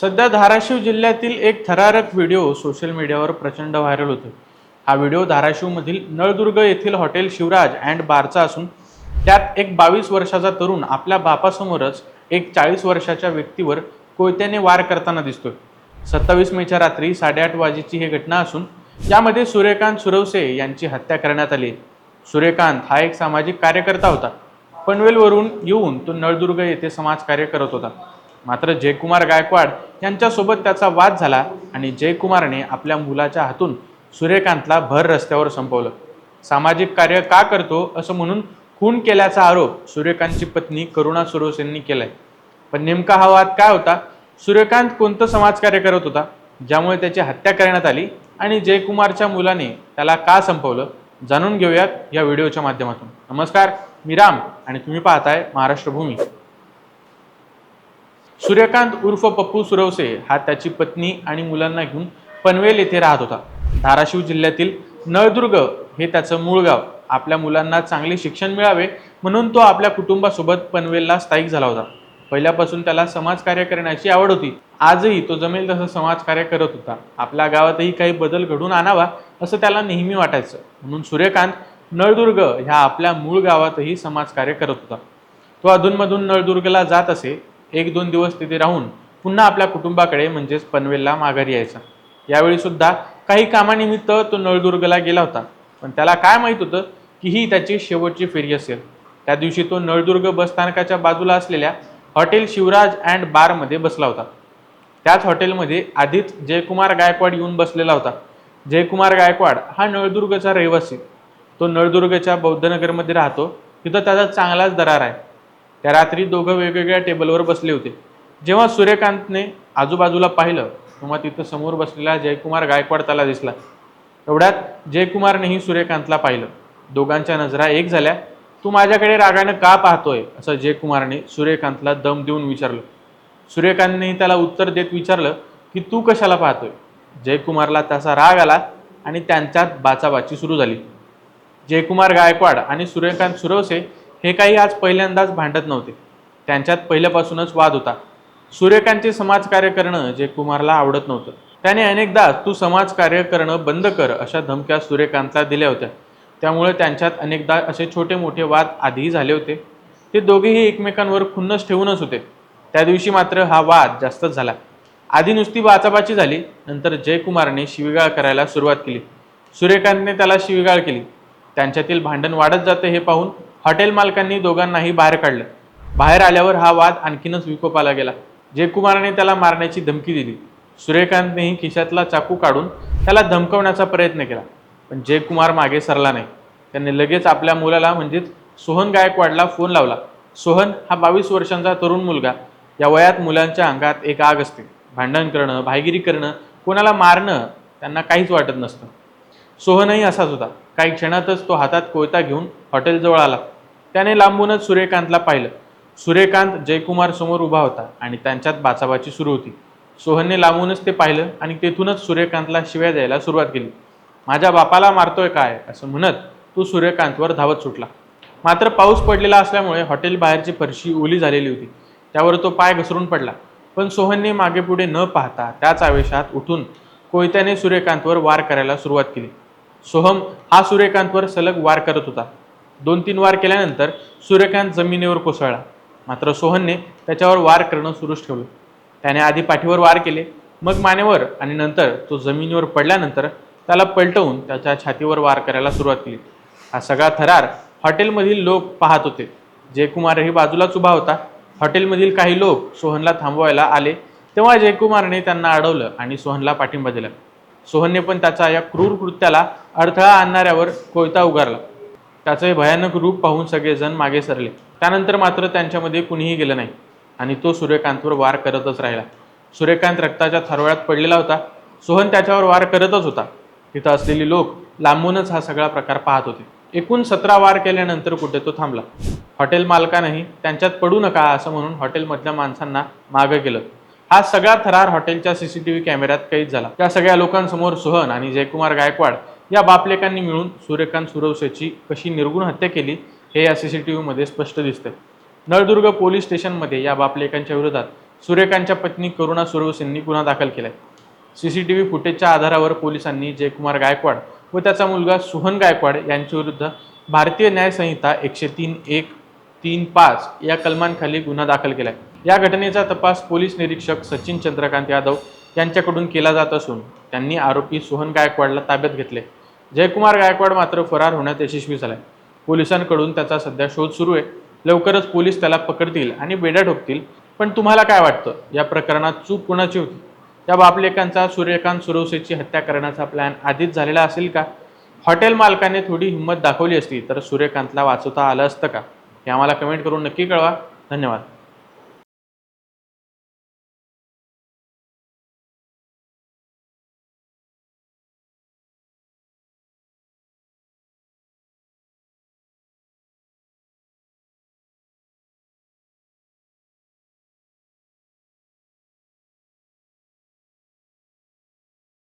सध्या धाराशिव जिल्ह्यातील एक थरारक व्हिडिओ सोशल मीडियावर प्रचंड व्हायरल होतो हा व्हिडिओ धाराशिवमधील नळदुर्ग येथील हॉटेल शिवराज अँड बारचा असून त्यात एक बावीस वर्षाचा तरुण आपल्या बापासमोरच एक चाळीस वर्षाच्या व्यक्तीवर कोयत्याने वार करताना दिसतोय. सत्तावीस मेच्या रात्री साडेआठ वाजेची ही घटना असून यामध्ये सूर्यकांत सुरवसे यांची हत्या करण्यात आली. सूर्यकांत हा एक सामाजिक कार्यकर्ता होता. पनवेलवरून येऊन तो नळदुर्ग येथे समाजकार्य करत होता. मात्र जयकुमार गायकवाड यांच्यासोबत त्याचा वाद झाला आणि जयकुमारने आपल्या मुलाच्या हातून सूर्यकांतला भर रस्त्यावर संपवलं. सामाजिक कार्य का करतो असं म्हणून खून केल्याचा आरोप सूर्यकांतची पत्नी करुणा सुरोस यांनी केलाय. पण नेमका हा वाद काय होता? सूर्यकांत कोणतं समाजकार्य करत होता? ज्यामुळे त्याची हत्या करण्यात आली आणि जयकुमारच्या मुलाने त्याला का संपवलं? जाणून घेऊयात या व्हिडिओच्या माध्यमातून. नमस्कार मी राम आणि तुम्ही पाहताय महाराष्ट्र भूमी सूर्यकांत उर्फ पप्पू सुरवसे हा त्याची पत्नी आणि मुलांना घेऊन पनवेल येथे राहत होता. धाराशिव जिल्ह्यातील नळदुर्ग हे त्याचं मूळ गाव. आपल्या मुलांना चांगले शिक्षण मिळावे म्हणून तो आपल्या कुटुंबासोबत पनवेलला स्थायिक झाला होता. पहिल्यापासून त्याला समाजकार्य करण्याची आवड होती. आजही तो जमेल तसं समाजकार्य करत होता. आपल्या गावातही काही बदल घडून आणावा असं त्याला नेहमी वाटायचं. म्हणून सूर्यकांत नळदुर्ग ह्या आपल्या मूळ गावातही समाजकार्य करत होता. तो अधूनमधून नळदुर्गला जात असे. एक दोन दिवस तिथे राहून पुन्हा आपल्या कुटुंबाकडे म्हणजेच पनवेलला माघारी यायचा. यावेळी सुद्धा काही कामानिमित्त तो नळदुर्गला गेला होता. पण त्याला काय माहीत होतं की ही त्याची शेवटची फेरी असेल. त्या दिवशी तो नळदुर्ग बसस्थानकाच्या बाजूला असलेल्या हॉटेल शिवराज अँड बारमध्ये बसला होता. त्याच हॉटेलमध्ये आधीच जयकुमार गायकवाड येऊन बसलेला होता. जयकुमार गायकवाड हा नळदुर्गचा रहिवासी. तो नळदुर्गच्या बौद्धनगरमध्ये राहतो. तिथं त्याचा चांगलाच दरार आहे. त्या रात्री दोघं वेगवेगळ्या टेबलवर बसले होते. जेव्हा सूर्यकांतने आजूबाजूला पाहिलं तेव्हा तिथं समोर बसलेला जयकुमार गायकवाड त्याला दिसला. एवढ्यात जयकुमारनेही सूर्यकांतला पाहिलं. दोघांच्या नजरा एक झाल्या तू माझ्याकडे रागानं का पाहतोय? असं जयकुमारने सूर्यकांतला दम देऊन विचारलं. सूर्यकांतने त्याला उत्तर देत विचारलं की तू कशाला पाहतोय? जयकुमारला त्याचा राग आला आणि त्यांच्यात बाचाबाची सुरू झाली. जयकुमार गायकवाड आणि सूर्यकांत सुरवसे हे काही आज पहिल्यांदाच भांडत नव्हते. त्यांच्यात पहिल्यापासूनच वाद होता. सूर्यकांतचे समाजकार्य करणं जयकुमारला आवडत नव्हतं. त्याने अनेकदा तू समाजकार्य करणं बंद कर अशा धमक्या सूर्यकांतला दिल्या होत्या. त्यामुळे त्यांच्यात अनेकदा असे छोटे मोठे वाद आधीही झाले होते. ते दोघेही एकमेकांवर खुन्नस ठेवूनच होते. त्या दिवशी मात्र हा वाद जास्तच झाला. आधी नुसती बाचाबाची झाली नंतर जयकुमारने शिवीगाळ करायला सुरुवात केली. सूर्यकांतने त्याला शिवीगाळ केली. त्यांच्यातील भांडण वाढत जाते हे पाहून हॉटेल मालकांनी दोघांनाही बाहेर काढलं. बाहेर आल्यावर हा वाद आणखीनच विकोपाला गेला. जयकुमारने त्याला मारण्याची धमकी दिली. सूर्यकांतनेही खिशातला चाकू काढून त्याला धमकवण्याचा प्रयत्न केला. पण जयकुमार मागे सरला नाही. त्याने लगेच आपल्या मुलाला म्हणजेच सोहन गायकवाडला फोन लावला. सोहन हा बावीस वर्षांचा तरुण मुलगा. या वयात मुलांच्या अंगात एक आग असते. भांडण करणं भाईगिरी करणं कोणाला मारणं त्यांना काहीच वाटत नसतं. सोहनही असाच होता. काही क्षणातच तो हातात कोयता घेऊन हॉटेलजवळ आला. त्याने लांबूनच सूर्यकांतला पाहिलं. सूर्यकांत जयकुमार समोर उभा होता आणि त्यांच्यात बाचाबाची सुरू होती. सोहनने लांबूनच ते पाहिलं आणि तेथूनच सूर्यकांतला शिव्या द्यायला सुरुवात केली. माझ्या बापाला मारतोय काय? असं म्हणत तो सूर्यकांतवर धावत सुटला. मात्र पाऊस पडलेला असल्यामुळे हॉटेल बाहेरची फरशी ओली झालेली होती. त्यावर तो पाय घसरून पडला. पण सोहनने मागे पुढे न पाहता त्याच आवेशात उठून कोयत्याने सूर्यकांतवर वार करायला सुरुवात केली. सोहम हा सूर्यकांतवर सलग वार करत होता. दोन तीन वार केल्यानंतर सूर्यकांत जमिनीवर कोसळला. मात्र सोहनने त्याच्यावर वार करणं सुरूच ठेवलं. त्याने आधी पाठीवर वार केले मग मानेवर आणि नंतर तो जमिनीवर पडल्यानंतर त्याला पलटवून त्याच्या छातीवर वार करायला सुरुवात केली. हा सगळा थरार हॉटेलमधील लोक पाहत होते. जयकुमारही बाजूलाच उभा होता. हॉटेलमधील काही लोक सोहनला थांबवायला आले. तेव्हा जयकुमारने त्यांना अडवलं आणि सोहनला पाठिंबा दिला. सोहनने पण त्याचा या क्रूर कृत्याला अडथळा आणणाऱ्यावर कोयता उगारला. त्याचं भयानक रूप पाहून सगळेजण मागे सरले. त्यानंतर मात्र त्यांच्यामध्ये कुणीही गेलं नाही. आणि तो सूर्यकांतवर वार करतच राहिला. सूर्यकांत रक्ताच्या थरवळ्यात पडलेला होता. सोहन त्याच्यावर वार करतच होता. तिथं असलेली लोक लांबूनच हा सगळा प्रकार पाहत होते. एकूण सतरा वार केल्यानंतर कुठे तो थांबला. हॉटेल मालकानंही त्यांच्यात पडू नका असं म्हणून हॉटेलमधल्या माणसांना मागं केलं. हा सगळा थरार हॉटेलच्या सीसीटीव्ही कॅमेऱ्यात कैद झाला. त्या सगळ्या लोकांसमोर सोहन आणि जयकुमार गायकवाड या बापलेकांनी मिळून सूर्यकांत सुरवसेची कशी निर्गुण हत्या केली हे या सी सी टी व्हीमध्ये स्पष्ट दिसतंय. नळदुर्ग पोलीस स्टेशनमध्ये या बापलेकांच्या विरोधात सूर्यकांतच्या पत्नी करुणा सुरवसेंनी गुन्हा दाखल केलाय. सी सी टी व्ही फुटेजच्या आधारावर पोलिसांनी जयकुमार गायकवाड व त्याचा मुलगा सुहन गायकवाड यांच्याविरुद्ध भारतीय न्यायसंहिता एकशे तीन एक तीन पाच या कलमांखाली गुन्हा दाखल केलाय. या घटनेचा तपास पोलीस निरीक्षक सचिन चंद्रकांत यादव यांच्याकडून केला जात असून त्यांनी आरोपी सोहन गायकवाडला ताब्यात घेतले जयकुमार गायकवाड मात्र फरार होण्यात यशस्वी झालाय. पोलिसांकडून त्याचा सध्या शोध सुरू आहे. लवकरच पोलीस त्याला पकडतील आणि बेड्या ठोकतील. पण तुम्हाला काय वाटतं? या प्रकरणात चूक कुणाची होती? त्या बापलेकांचा सूर्यकांत सुरवसेची हत्या करण्याचा प्लॅन आधीच झालेला असेल का? हॉटेल मालकाने थोडी हिंमत दाखवली असती तर सूर्यकांतला वाचवता आलं असतं का? हे आम्हाला कमेंट करून नक्की कळवा. धन्यवाद.